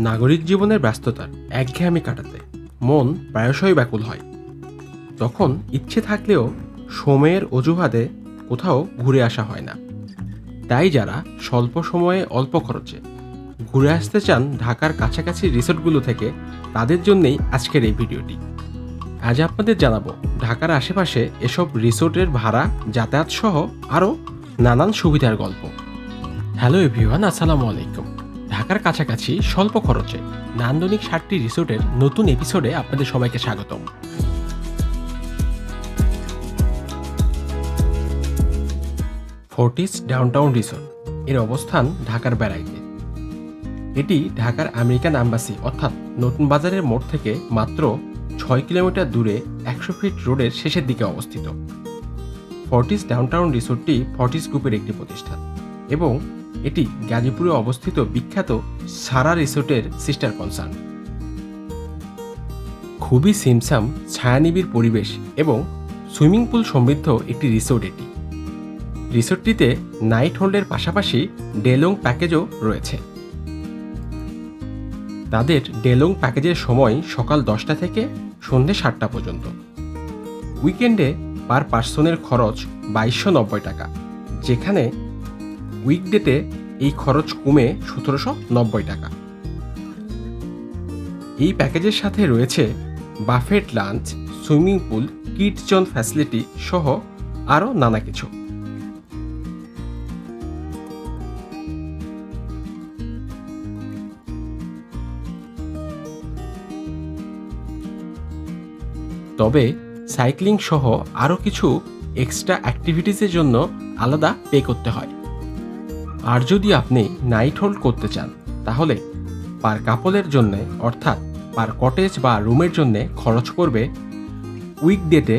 নাগরিক জীবনের ব্যস্ততার একঘেয়েমি কাটাতে মন প্রায়শই ব্যাকুল হয়। তখন ইচ্ছে থাকলেও সময়ের অজুহাতে কোথাও ঘুরে আসা হয় না। তাই যারা স্বল্প সময়ে অল্প খরচে ঘুরে আসতে চান ঢাকার কাছাকাছি রিসোর্টগুলো থেকে, তাদের জন্যেই আজকের এই ভিডিওটি। আজ আপনাদের জানাব, ঢাকার আশেপাশে এসব রিসোর্টের ভাড়া যাতায়াত সহ আরও নানান সুবিধার গল্প। হ্যালো এভিওয়ান আসসালামু আলাইকুম। ঢাকার কাছাকাছি স্বল্প খরচে নান্দনিক সাতটি রিসোর্টের নতুন এপিসোডে আপনাদের সবাইকে স্বাগতম। ফোর্টিস ডাউনটাউন রিসোর্ট, এর অবস্থান ঢাকার বেড়াইতে এটি ঢাকার আমেরিকান অ্যাম্বাসি অর্থাৎ নতুন বাজারের মোড় থেকে মাত্র ছয় কিলোমিটার দূরে একশো ফিট রোডের শেষের দিকে অবস্থিত। ফর্টিস ডাউনটাউন রিসোর্টটি ফর্টিস গ্রুপের একটি প্রতিষ্ঠান এবং এটি গাজীপুরে অবস্থিত বিখ্যাত সারা রিসোর্টের সিস্টার কনসার্ন। খুবই সিমসাম, ছায়ানিবিড় পরিবেশ এবং সুইমিং পুল সমৃদ্ধ একটি রিসোর্ট এটি। রিসোর্টটিতে নাইট হোল্ডের পাশাপাশি ডেলং প্যাকেজও রয়েছে। তাদের ডেলং প্যাকেজের সময় সকাল দশটা থেকে সন্ধে সাতটা পর্যন্ত। উইকেন্ডে পার পার্সনের খরচ বাইশশো নব্বই টাকা, যেখানে উইকডেতে এই খরচ কমে সতেরোশো নব্বই টাকা। এই প্যাকেজের সাথে রয়েছে buffet lunch, swimming pool zone facility সহ আরও নানা কিছু। তবে সাইক্লিং সহ আরও কিছু এক্সট্রা অ্যাক্টিভিটিসের জন্য আলাদা পে করতে হয়। আর যদি আপনি নাইট হোল্ড করতে চান, তাহলে পার কাপলের জন্য, অর্থাৎ পার কটেজ বা রুমের জন্য খরচ পড়বে উইকডেতে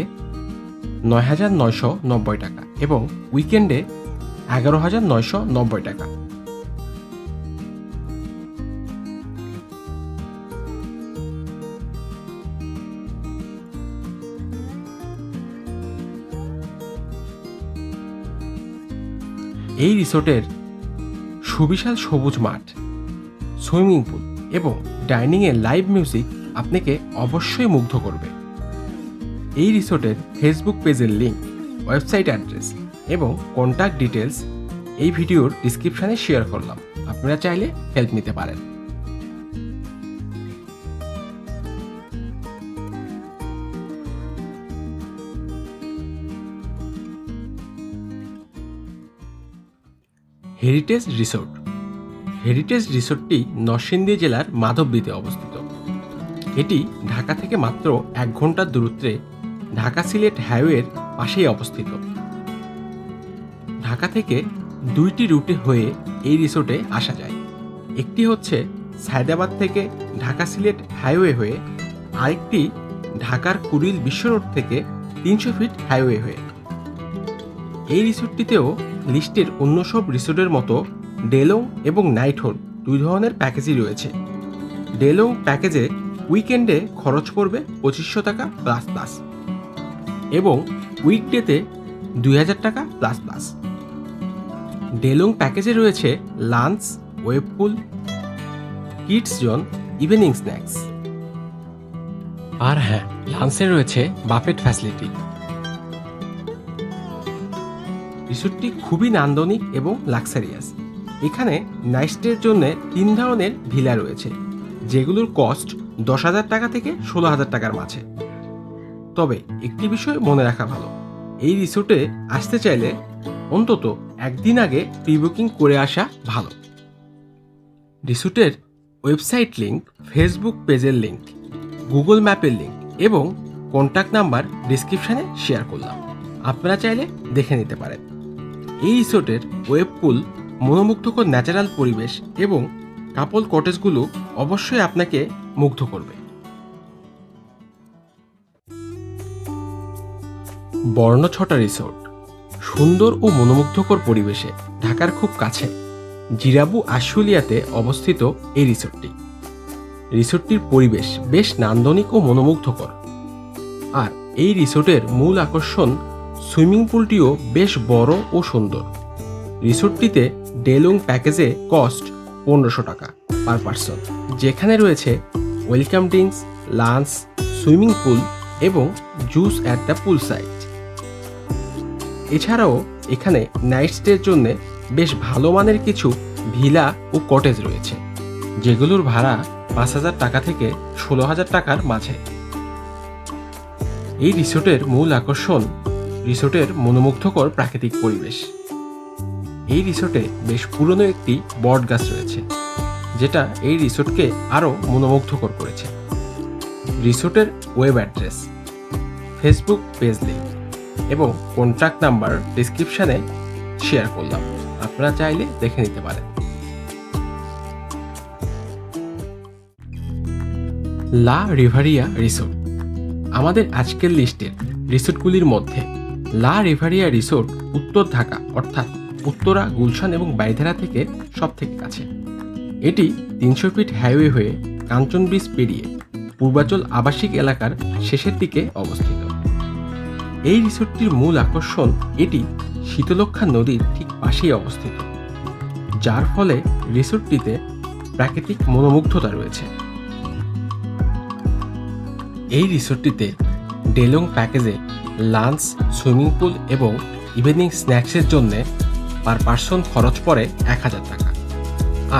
নয় হাজার নয়শো নব্বই টাকা এবং উইকেন্ডে এগারো হাজার নয়শো নব্বই টাকা। এই রিসোর্টের সুবিশাল সবুজ মাঠ, সুইমিং পুল এবং ডাইনিংয়ে লাইভ মিউজিক আপনাকে অবশ্যই মুগ্ধ করবে। এই রিসোর্টের ফেসবুক পেজের লিঙ্ক ওয়েবসাইট অ্যাড্রেস এবং কন্ট্যাক্ট ডিটেলস এই ভিডিওর ডিসক্রিপশানে শেয়ার করলাম। আপনারা চাইলে হেল্প নিতে পারেন। Heritage resort. হেরিটেজ রিসোর্টটি নরসিংদী জেলার মাধবদীতে অবস্থিত। এটি ঢাকা থেকে মাত্র এক ঘণ্টার দূরত্বে ঢাকা সিলেট হাইওয়ের পাশেই অবস্থিত। ঢাকা থেকে দুইটি রুটে হয়ে এই রিসোর্টে আসা যায়। একটি হচ্ছে সায়দাবাদ থেকে ঢাকা সিলেট হাইওয়ে হয়ে, আরেকটি ঢাকার কুড়িল বিশ্ব রোড থেকে তিনশো ফিট হাইওয়ে হয়ে। এই রিসোর্টটিতেও লিস্টের অন্য সব রিসোর্টের মতো ডেলং এবং নাইট হোল্ড দুই ধরনের প্যাকেজই রয়েছে। ডেলং প্যাকেজে উইকেন্ডে খরচ পড়বে পঁচিশশো টাকা প্লাস প্লাস এবং উইকডেতে দুই হাজার টাকা প্লাস প্লাস ডেলং প্যাকেজে রয়েছে lunch, wave pool kids zone evening snacks. আর হ্যাঁ লাঞ্চে রয়েছে বাফেট ফ্যাসিলিটি। রিসোর্টটি খুবই নান্দনিক এবং লাক্সারিয়াস এখানে নাইস্টের জন্য তিন ধরনের ভিলা রয়েছে, যেগুলোর কস্ট দশ হাজার টাকা থেকে ষোলো হাজার টাকার মাঝে। তবে একটি বিষয় মনে রাখা ভালো, এই রিসোর্টে আসতে চাইলে অন্তত একদিন আগে প্রি বুকিং করে আসা ভালো। রিসোর্টের ওয়েবসাইট লিঙ্ক ফেসবুক পেজের লিঙ্ক গুগল ম্যাপের লিঙ্ক এবং কন্ট্যাক্ট নাম্বার ডিসক্রিপশানে শেয়ার করলাম। আপনারা চাইলে দেখে নিতে পারেন। এই রিসোর্টের ওয়েব পুল মনোমুগ্ধকর ন্যাচারাল পরিবেশ এবং কাপল কটেজগুলো অবশ্যই আপনাকে মুগ্ধ করবে। বর্ণছটা রিসোর্ট, সুন্দর ও মনোমুগ্ধকর পরিবেশে ঢাকার খুব কাছে, জিরাবু আশুলিয়াতে অবস্থিত এই রিসোর্টটি। রিসোর্টটির পরিবেশ বেশ নান্দনিক ও মনোমুগ্ধকর। আর এই রিসোর্টের মূল আকর্ষণ সুইমিং পুলটিও বেশ বড় ও সুন্দর। রিসোর্টটিতে ডেলুং প্যাকেজে কস্ট পনেরোশো টাকা পার পার্সন। যেখানে রয়েছে welcome drinks, lunch, swimming pool এবং juice at the pool side এছাড়াও এখানে নাইট স্টের জন্য বেশ ভালো মানের কিছু ভিলা ও কটেজ রয়েছে, যেগুলোর ভাড়া পাঁচ হাজার টাকা থেকে ষোলো হাজার টাকার মাঝে। এই রিসোর্টের মূল আকর্ষণ রিসোর্টের মনোমুগ্ধকর প্রাকৃতিক পরিবেশ। এই রিসোর্টে বেশ পুরনো একটি বট গাছ রয়েছে, যেটা এই রিসোর্টকে আরও মনোমুগ্ধকর করেছে। রিসোর্টের web address, Facebook page link এবং কন্ট্যাক্ট নাম্বার ডিসক্রিপশানে শেয়ার করলাম। আপনারা চাইলে দেখে নিতে পারেন। লা রিভারিয়া রিসোর্ট। আমাদের আজকের লিস্টের রিসোর্টগুলির মধ্যে লা রিভারিয়া রিসোর্ট উত্তর ঢাকা, অর্থাৎ উত্তরা, গুলশান এবং বাইধারা থেকে সব থেকে কাছে। এটি তিনশো ফিট হাইওয়ে হয়ে কাঞ্চন ব্রিজ পেরিয়ে পূর্বাচল আবাসিক এলাকার শেষের দিকে অবস্থিত। এই রিসোর্টটির মূল আকর্ষণ এটি শীতলক্ষা নদীর ঠিক পাশেই অবস্থিত, যার ফলে রিসোর্টটিতে প্রাকৃতিক মনোমুগ্ধতা রয়েছে। এই রিসোর্টটিতে ডেলং প্যাকেজে লাঞ্চ, সুইমিং পুল এবং ইভিনিং স্ন্যাক্সের জন্য পার পার্সন খরচ পড়ে এক হাজার টাকা।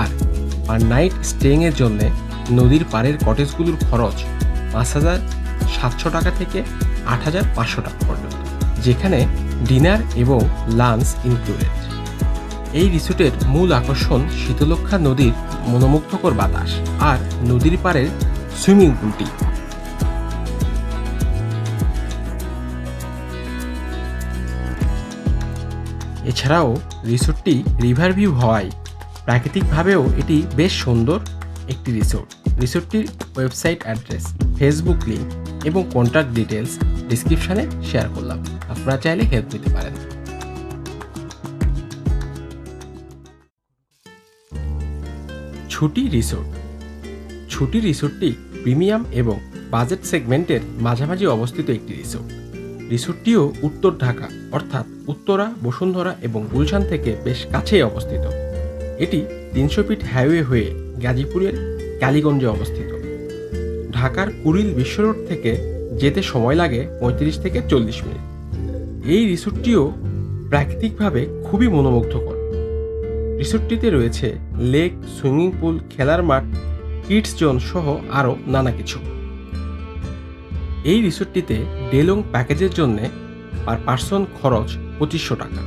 আর পার নাইট স্টেইংয়ের জন্য নদীর পাড়ের কটেজগুলোর খরচ পাঁচ হাজার সাতশো টাকা থেকে আট হাজার পাঁচশো টাকা পর্যন্ত, যেখানে ডিনার এবং লাঞ্চ ইনক্লুডেড এই রিসোর্টের মূল আকর্ষণ শীতলক্ষা নদীর মনোমুগ্ধকর বাতাস আর নদীর পাড়ের সুইমিং পুলটি। এছাড়াও রিসোর্টটি রিভার ভিউ হওয়ায় প্রাকৃতিকভাবেও এটি বেশ সুন্দর একটি রিসোর্ট। রিসোর্টটির ওয়েবসাইট অ্যাড্রেস, ফেসবুক লিঙ্ক এবং কন্ট্যাক্ট ডিটেলস ডিসক্রিপশানে শেয়ার করলাম। আপনারা চাইলে হেল্প নিতে পারেন। ছুটি রিসোর্ট। ছুটি রিসোর্টটি প্রিমিয়াম এবং বাজেট সেগমেন্টের মাঝামাঝি অবস্থিত একটি রিসোর্ট। রিসোর্টটিও উত্তর ঢাকা, অর্থাৎ উত্তরা, বসুন্ধরা এবং গুলশান থেকে বেশ কাছেই অবস্থিত। এটি তিনশো ফিট হাইওয়ে হয়ে গাজীপুরের কালীগঞ্জে অবস্থিত। ঢাকার কুড়িল বিশ্ব রোড থেকে যেতে সময় লাগে পঁয়ত্রিশ থেকে চল্লিশ মিনিট। এই রিসোর্টটিও প্রাকৃতিকভাবে খুবই মনোমুগ্ধকর। রিসোর্টটিতে রয়েছে লেক, সুইমিং পুল, খেলার মাঠ, কিডস জোন সহ আরও নানা কিছু। এই রিসোর্টটিতে ডেলং প্যাকেজের জন্য পার পার্সন খরচ পঁচিশশো টাকা,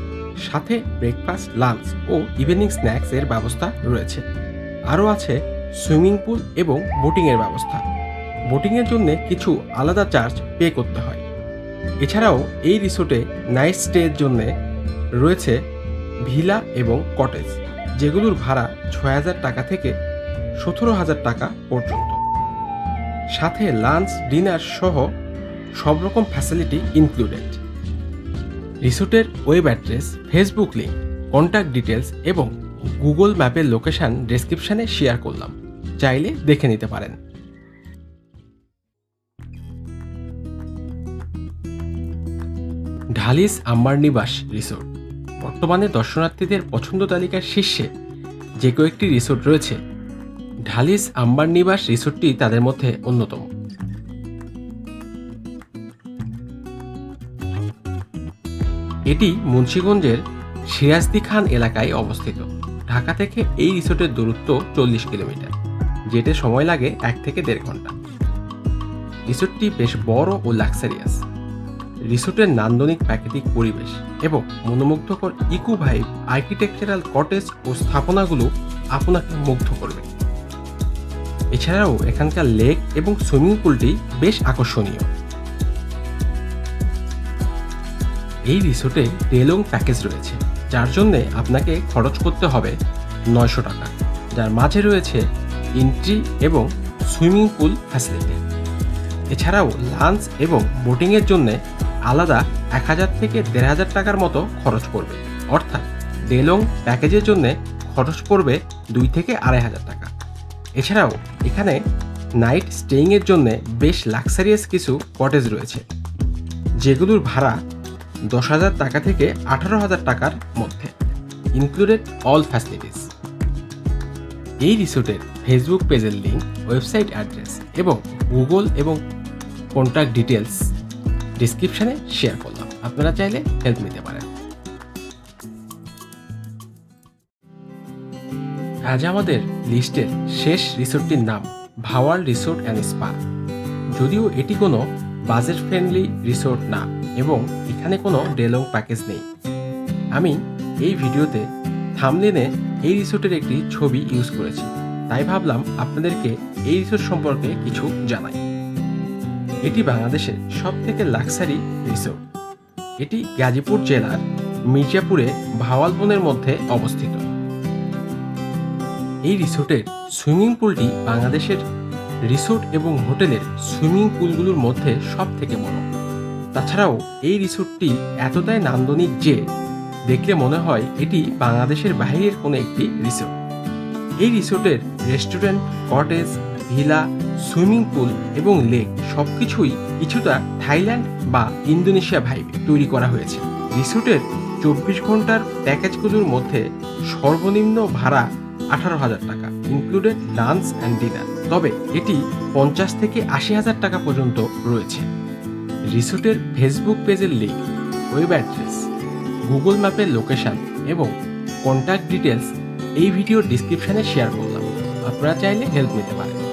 সাথে ব্রেকফাস্ট, লাঞ্চ ও ইভিনিং স্ন্যাক্স এর ব্যবস্থা রয়েছে। আরও আছে সুইমিং পুল এবং বোটিংয়ের ব্যবস্থা। বোটিংয়ের জন্য কিছু আলাদা চার্জ পে করতে হয়। এছাড়াও এই রিসোর্টে নাইট স্টের জন্য রয়েছে ভিলা এবং কটেজ, যেগুলোর ভাড়া ছয় হাজার টাকা থেকে সতেরো হাজার টাকা পর্যন্ত। সাথে লাঞ্চ, ডিনার সহ সব রকম ফ্যাসিলিটি ইনক্লুডেড রিসোর্টের web address Facebook link contact details এবং গুগল ম্যাপের লোকেশন ডেসক্রিপশনে শেয়ার করলাম। চাইলে দেখে নিতে পারেন। Dhalis Amber Nibash resort. বর্তমানে দর্শনার্থীদের পছন্দ তালিকার শীর্ষে যে কয়েকটি রিসোর্ট রয়েছে ঢালিস, আম্বার নিবাস রিসোর্টটি তাদের মধ্যে অন্যতম। এটি মুন্সীগঞ্জের সিরাজদি খান এলাকায় অবস্থিত। ঢাকা থেকে এই রিসোর্টের দূরত্ব চল্লিশ কিলোমিটার, যেতে সময় লাগে এক থেকে দেড় ঘণ্টা। রিসোর্টটি বেশ বড় ও লাক্সারিয়াস রিসোর্টের নান্দনিক প্রাকৃতিক পরিবেশ এবং মনোমুগ্ধকর ইকো ভাইব, আর্কিটেকচারাল কটেজ ও স্থাপনাগুলো আপনাকে মুগ্ধ করবে। এছাড়াও এখানকার লেক এবং সুইমিং পুলটি বেশ আকর্ষণীয়। এই রিসোর্টে ডেলং প্যাকেজ রয়েছে, যার জন্যে আপনাকে খরচ করতে হবে নয়শো টাকা। যার মাঝে রয়েছে এন্ট্রি এবং সুইমিং পুল ফ্যাসিলিটি এছাড়াও লাঞ্চ এবং বোটিংয়ের জন্য আলাদা এক হাজার থেকে দেড় হাজার টাকার মতো খরচ পড়বে। অর্থাৎ ডেলং প্যাকেজের জন্য খরচ পড়বে দুই থেকে আড়াই হাজার টাকা। এছাড়াও এখানে নাইট স্টেইংয়ের জন্য বেশ লাক্সারিয়াস কিছু কটেজ রয়েছে, যেগুলোর ভাড়া দশ হাজার টাকা থেকে আঠারো হাজার টাকার মধ্যে ইনক্লুডেড অল ফ্যাসিলিটিস এই রিসোর্টের ফেসবুক পেজের লিঙ্ক ওয়েবসাইট অ্যাড্রেস এবং গুগল এবং কন্ট্যাক্ট ডিটেলস ডিসক্রিপশানে শেয়ার করলাম। আপনারা চাইলে হেল্প নিতে পারেন। আজ আমাদের লিস্টের শেষ রিসোর্টটির নাম ভাওয়াল রিসোর্ট অ্যান্ড স্পা। যদিও এটি কোনো বাজেট ফ্রেন্ডলি রিসোর্ট না এবং এখানে কোনো ডেলং প্যাকেজ নেই। আমি এই ভিডিওতে থামলিনে এই রিসোর্টের একটি ছবি ইউজ করেছি, তাই ভাবলাম আপনাদেরকে এই রিসোর্ট সম্পর্কে কিছু জানাই। এটি বাংলাদেশের সব থেকে লাক্সারি রিসোর্ট। এটি গাজীপুর জেলার মির্জাপুরে ভাওয়াল ভাওয়ালবনের মধ্যে অবস্থিত। এই রিসোর্টের সুইমিং পুলটি বাংলাদেশের রিসোর্ট এবং হোটেলের সুইমিং পুলগুলোর মধ্যে সব থেকে বড়। তাছাড়াও এই রিসোর্টটি এতটাই নান্দনিক যে দেখলে মনে হয় এটি বাংলাদেশের বাইরের কোনো একটি রিসোর্ট। এই রিসোর্টের restaurant, cottage, villa, swimming pool এবং লেক সবকিছুই কিছুটা থাইল্যান্ড বা ইন্দোনেশিয়া ভাইবে তৈরি করা হয়েছে। রিসোর্টের চব্বিশ ঘণ্টার প্যাকেজগুলোর মধ্যে সর্বনিম্ন ভাড়া আঠারো হাজার টাকা ইনক্লুডেড লাঞ্চ অ্যান্ড ডিনার তবে এটি পঞ্চাশ থেকে আশি হাজার টাকা পর্যন্ত রয়েছে। রিসোর্টের ফেসবুক পেজের লিঙ্ক ওয়েব অ্যাড্রেস গুগল ম্যাপের লোকেশান এবং কন্ট্যাক্ট ডিটেলস এই ভিডিওর ডিসক্রিপশানে শেয়ার করলাম। আপনারা চাইলে হেল্প নিতে পারেন।